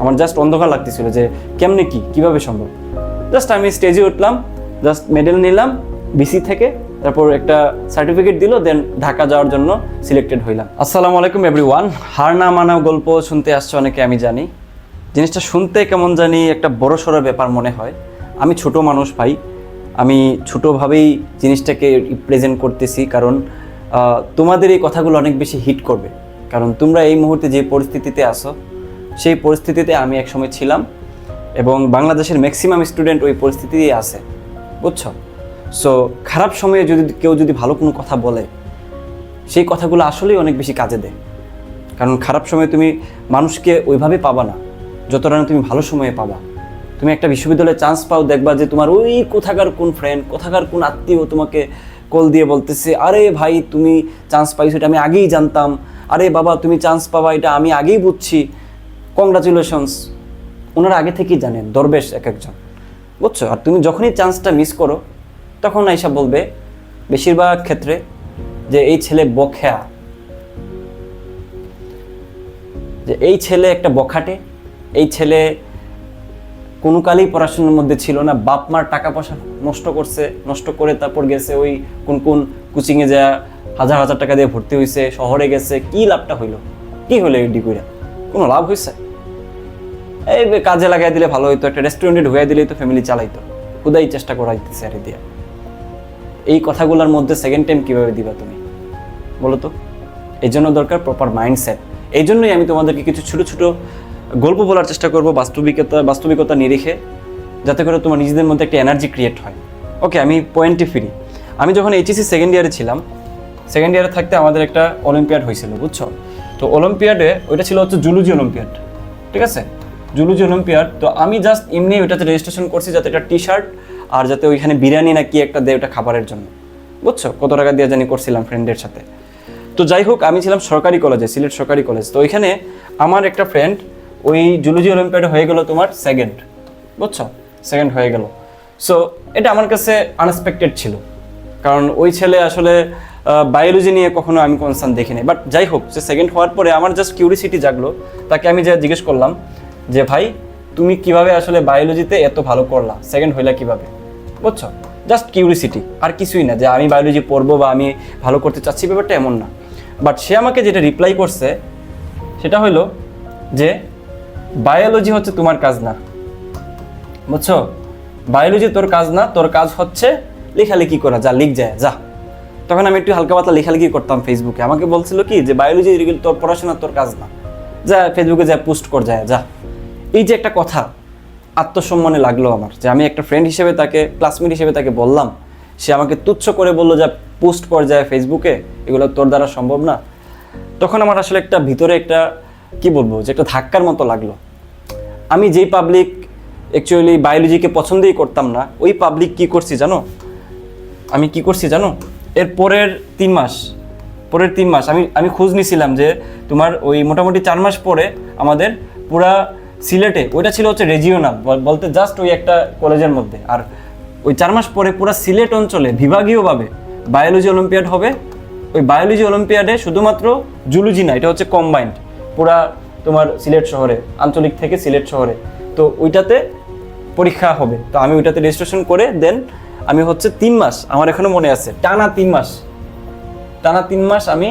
আমার জাস্ট অন্ধকার লাগতেছিল যে কেমনে কি, কীভাবে সম্ভব? জাস্ট আমি স্টেজে উঠলাম জাস্ট মেডেল নিলাম বিসি থেকে, তারপর একটা সার্টিফিকেট দিল দেন ঢাকা যাওয়ার জন্য সিলেক্টেড হইলাম। আসসালামু আলাইকুম এভরি ওয়ান হার না মানা গল্প শুনতে আসছে অনেকে, আমি জানি। জিনিসটা শুনতে কেমন জানি একটা বড় সড়ো ব্যাপার মনে হয়। আমি ছোট মানুষ ভাই, আমি ছোটোভাবেই জিনিসটাকে রিপ্রেজেন্ট করতেছি, কারণ তোমাদের এই কথাগুলো অনেক বেশি হিট করবে। কারণ তোমরা এই মুহূর্তে যে পরিস্থিতিতে আসো সেই পরিস্থিতিতে আমি একসময় ছিলাম এবং বাংলাদেশের ম্যাক্সিমাম স্টুডেন্ট ওই পরিস্থিতিতেই আছে, বুঝছ? সো খারাপ সময়ে যদি কেউ যদি ভালো কোনো কথা বলে, সেই কথাগুলো আসলেই অনেক বেশি কাজে দেয়। কারণ খারাপ সময়ে তুমি মানুষকে ওইভাবে পাবা না, যতটা না তুমি ভালো সময়ে পাবা। তুমি একটা বিশ্ববিদ্যালয়ে চান্স পাও, দেখবা যে তোমার ওই কোথাকার কোন ফ্রেন্ড কোথাকার কোন আত্মীয় তোমাকে কল দিয়ে বলতেছে, আরে ভাই, তুমি চান্স পাইছো, এটা আমি আগেই জানতাম। আরে বাবা, তুমি চান্স পাবা, এটা আমি আগেই বুঝছি। কংগ্রাচুলেশনস ওনারা আগে থেকেই জানেন, দরবেশ এক একজন। বুঝছ? আর তুমি যখনই চান্সটা মিস করো, তখন আইসা বলবে বেশিরভাগ ক্ষেত্রে যে এই ছেলে বখেয়া যে এই ছেলে একটা বখাটে, এই ছেলে কোনো কালেই পড়াশোনার মধ্যে ছিল না, বাপ মার টাকা পয়সা নষ্ট করছে, নষ্ট করে তারপর গেছে ওই কোন কোন কোচিংয়ে যা হাজার হাজার টাকা দিয়ে ভর্তি হয়েছে শহরে গেছে, কি লাভটা হইল? কি হলো এই ডিগ্রিটা? কোনো লাভ হয়েছে এই কাজে লাগাই দিলে ভালো হইতো, একটা রেস্টুরেন্টে ঢুকাই দিলেই তো ফ্যামিলি চালাইতো। খুদাই চেষ্টা করা করাইতেছে আর দিয়া এই কথাগুলোর মধ্যে সেকেন্ড টাইম কীভাবে দিবা তুমি? বলো তো। এই জন্য দরকার প্রপার মাইন্ডসেট এই জন্যই আমি তোমাদেরকে কিছু ছোট ছোট গল্প বলার চেষ্টা করব, বাস্তবিকতা বাস্তবিকতা নিরিখে, যাতে করে তোমার নিজেদের মধ্যে একটা এনার্জি ক্রিয়েট হয়। ওকে আমি পয়েন্টে ফিরি। আমি যখন এইচএসসি সেকেন্ড ইয়ারে ছিলাম সেকেন্ড ইয়ারে থাকতে আমাদের একটা অলিম্পিয়াড হয়েছিল, বুঝছ? তো অলিম্পিয়াডে ওইটা ছিল হচ্ছে জুলুজি অলিম্পিয়াড ঠিক আছে? Zoology olympiad. তো আমি জাস্ট এমনি ওইটাতে রেজিস্ট্রেশন করছি যাতে একটা টি শার্ট আর যাতে ওইখানে বিরিয়ানি না কি একটা দেয় ওটা খাবারের জন্য। বুঝছ? কত টাকা দিয়ে জানি করছিলাম ফ্রেন্ডের সাথে। তো যাই হোক, আমি ছিলাম সরকারি কলেজে সিলেট সরকারি কলেজ তো ওইখানে আমার একটা ফ্রেন্ড ওই জুলুজি অলিম্পিয়াডে হয়ে গেল তোমার সেকেন্ড বুঝছ? সেকেন্ড হয়ে গেল। সো এটা আমার কাছে আনএক্সপেক্টেড ছিল। কারণ ওই ছেলে আসলে বায়োলজি নিয়ে কখনো আমি কনসার্ন দেখিনি। বাট যাই হোক, সে সেকেন্ড হওয়ার পরে আমার জাস্ট কিউরিসিটি জাগলো। তাকে আমি যা জিজ্ঞেস করলাম যে ভাই, তুমি কীভাবে আসলে বায়োলজিতে এত ভালো করলা? সেকেন্ড হইলা কীভাবে? বুঝছ? জাস্ট কিউরিসিটি আর কিছুই না যে আমি বায়োলজি পড়ব বা আমি ভালো করতে চাচ্ছি, ব্যাপারটা এমন না। বাট সে আমাকে যেটা রিপ্লাই করছে, সেটা হলো যে বায়োলজি হচ্ছে তোমার কাজ না। বুঝছ? বায়োলজি তোর কাজ না, তোর কাজ হচ্ছে লেখালেখি করা। যা, লিখ যায়, যা। তখন আমি একটু হালকা পাতলা লেখালেখি করতাম ফেসবুকে আমাকে বলছিল কি যে বায়োলজি তোর পড়াশোনা, তোর কাজ না। যা ফেসবুকে যা পোস্ট কর যায় যা। এই যে একটা কথা আত্মসম্মানে লাগল আমার, যে আমি একটা ফ্রেন্ড হিসেবে তাকে ক্লাসমেট হিসেবে তাকে বললাম, সে আমাকে তুচ্ছ করে বলল যা পোস্ট পর্যায়ে ফেসবুকে এগুলো তোর দ্বারা সম্ভব না। তখন আমার আসলে একটা ভিতরে একটা, কি বলব, যে একটা ধাক্কার মতো লাগল। আমি যেই পাবলিক অ্যাকচুয়ালি বায়োলজিকে পছন্দই করতাম না, ওই পাবলিক কি করছি জানো? আমি কি করছি জানো? এর পরের তিন মাস, পরের তিন মাস আমি আমি খোঁজ নিছিলাম যে তোমার ওই মোটামুটি চার মাস পরে আমাদের পুরা সিলেটে, ওইটা ছিল হচ্ছে রেজিওনাল বলতে জাস্ট ওই একটা কলেজের মধ্যে। আর ওই চার মাস পরে পুরো সিলেট অঞ্চলে বিভাগীয়ভাবে বায়োলজি অলিম্পিয়াড হবে। ওই বায়োলজি অলিম্পিয়াডে শুধুমাত্র জুলুজি না, এটা হচ্ছে কম্বাইন্ড পুরা তোমার সিলেট শহরে, আঞ্চলিক থেকে সিলেট শহরে। তো ওইটাতে পরীক্ষা হবে। তো আমি ওইটাতে রেজিস্ট্রেশন করে দেন আমি হচ্ছে তিন মাস, আমার এখনও মনে আছে, টানা তিন মাস। টানা তিন মাস আমি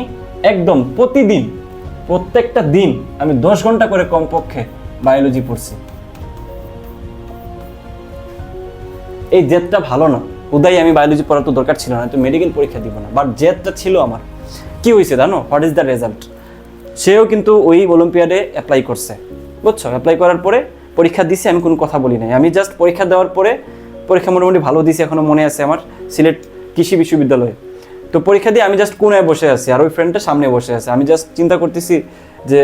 একদম প্রতিদিন, প্রত্যেকটা দিন আমি দশ ঘণ্টা করে কমপক্ষে বায়োলজি পড়ছি। এই জেদটা ভালো না। উদয়, আমি বায়োলজি পড়ার তো দরকার ছিল না, তো মেডিকেল পরীক্ষা দিব না। বাট জেদটা ছিল আমার। কি হয়েছে জানো? হোয়াট ইজ দ্য রেজাল্ট সেও কিন্তু ওই অলিম্পিয়াডে অ্যাপ্লাই করছে। বুঝছ? অ্যাপ্লাই করার পরে পরীক্ষা দিছে, আমি কোনো কথা বলি নাই। আমি জাস্ট পরীক্ষা দেওয়ার পরে, পরীক্ষা মোটামুটি ভালো দিছি এখনও মনে আছে আমার সিলেট কৃষি বিশ্ববিদ্যালয়ে। তো পরীক্ষা দিয়ে আমি জাস্ট কোনায় বসে আছি, আর ওই ফ্রেন্ডটা সামনে বসে আছে। আমি জাস্ট চিন্তা করতেছি যে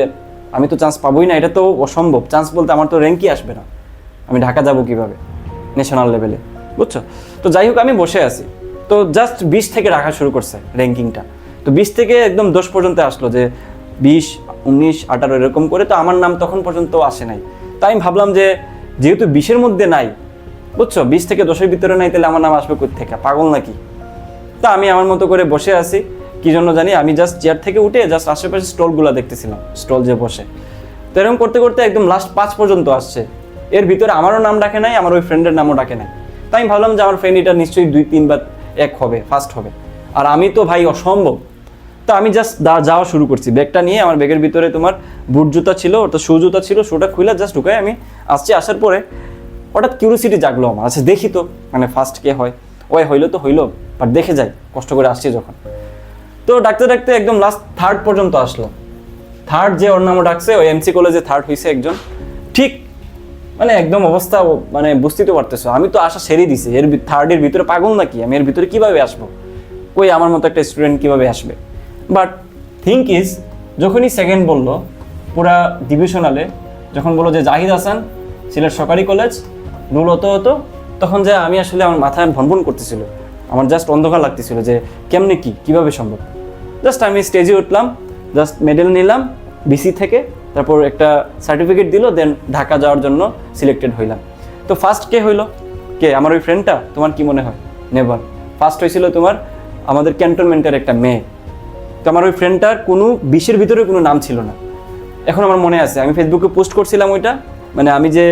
আমি তো চান্স পাবোই না, এটা তো অসম্ভব। চান্স বলতে আমার তো র্যাঙ্কই আসবে না। আমি ঢাকা যাব কীভাবে? ন্যাশনাল লেভেলে বুঝছ? তো যাই হোক, আমি বসে আছি। তো জাস্ট বিশ থেকে রাখা শুরু করছে র্যাঙ্কিংটা তো বিশ থেকে একদম দশ পর্যন্ত আসলো যে বিশ, উনিশ, আঠারো এরকম করে, তো আমার নাম তখন পর্যন্ত আসে নাই। তাই আমি ভাবলাম যে যেহেতু বিশের মধ্যে নাই, বুঝছ? বিশ থেকে দশের ভিতরে নাই, তাহলে আমার নাম আসবে থেকে পাগল নাকি? তা আমি আমার মতো করে বসে আছি। কি জন্য জানি, আমি জাস্ট চেয়ার থেকে উঠে জাস্ট আশেপাশে স্টলগুলো দেখতেছিলাম, স্টল যে বসে। তো এরকম করতে করতে একদম লাস্ট পাঁচ পর্যন্ত আসছে। এর ভিতরে আমারও নাম ডাকে নাই, আমার ওই ফ্রেন্ডের নামও ডাকে নাই। তাই আমি ভাবলাম যে আমার ফ্রেন্ড এটা নিশ্চয়ই দুই, তিন বা এক হবে ফার্স্ট হবে। আর আমি তো ভাই অসম্ভব। তো আমি জাস্ট যাওয়া শুরু করছি। ব্যাগটা নিয়ে আমার ব্যাগের ভিতরে তোমার বুট জুতা ছিল ওটা শু জুতা ছিল শুটা খুলে জাস্ট ঢুকাই আমি আসছি। আসার পরে হঠাৎ কিউরিসিটি জাগলো আমার। আচ্ছা দেখি তো মানে ফার্স্ট কে হয়। ওই হইল তো হইল বাট দেখে যাই, কষ্ট করে আসছি যখন। তো ডাকতে ডাকতে একদম লাস্ট থার্ড পর্যন্ত আসলো। থার্ড যে ওর নামও ডাকছে, ওই এমসি কলেজে থার্ড হয়েছে একজন। ঠিক মানে একদম অবস্থা মানে বুঝতেই তো পারতেছো। আমি তো আশা সেরেই দিছি, এর থার্ডের ভিতরে পাগল নাকি? আমি এর ভিতরে কীভাবে আসব? কই আমার মতো একটা স্টুডেন্ট কীভাবে আসবে? বাট থিঙ্ক ইজ যখনই সেকেন্ড বলল, পুরা ডিভিশনালে যখন বলল যে জাহিদ হাসান, সিলেট সরকারি কলেজ রুল হতো হতো, তখন যে আমি আসলে আমার মাথায় ভনভন করতেছিল। আমার জাস্ট অন্ধকার লাগতেছিল যে কেমনে কি, কীভাবে সম্ভব? জাস্ট আমি স্টেজে উঠলাম জাস্ট মেডেল নিলাম বিসি থেকে, তারপর একটা সার্টিফিকেট দিল দেন ঢাকা যাওয়ার জন্য সিলেক্টেড হইলাম। তো ফার্স্ট কে হইল? কে? আমার ওই ফ্রেন্ডটা তোমার কি মনে হয়? নেভার ফার্স্ট হয়েছিল তোমার, আমাদের ক্যান্টনমেন্টের একটা মেয়ে। তো আমার ওই ফ্রেন্ডটার কোনো বিশের ভিতরে কোনো নাম ছিল না। এখন আমার মনে আছে, আমি ফেসবুকে পোস্ট করছিলাম ওইটা মানে আমি যে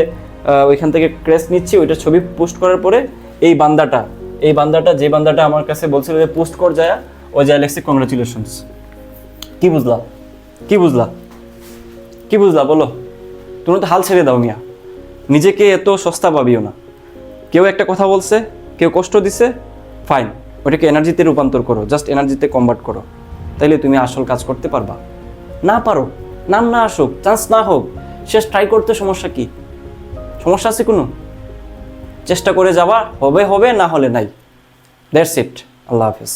ওইখান থেকে ক্রেস নিচ্ছি, ওইটা ছবি পোস্ট করার পরে এই বান্দাটা এই বান্দাটা, যে বান্দাটা আমার কাছে বলছিল যে পোস্ট কর যায় ও যায় লেখছে কংগ্রাচুলেশনস কি বুঝলা? কি বুঝলা? কি বুঝলা? বলো। তুমি তো হাল ছেড়ে দাও মিয়া। নিজেকে এত সস্তা ভাবিও না। কেউ একটা কথা বলছে, কেউ কষ্ট দিছে ফাইন ওটাকে এনার্জিতে রূপান্তর করো জাস্ট এনার্জিতে কনভার্ট করো। তাইলে তুমি আসল কাজ করতে পারবা। না পারো। নাম না আসুক চান্স না হোক, শেষ ট্রাই করতে সমস্যা কি? সমস্যা আছে কোনো? চেষ্টা করে যাওয়া হবে হবে, না হলে নাই। দ্যাটস ইট আল্লাহ হাফিজ।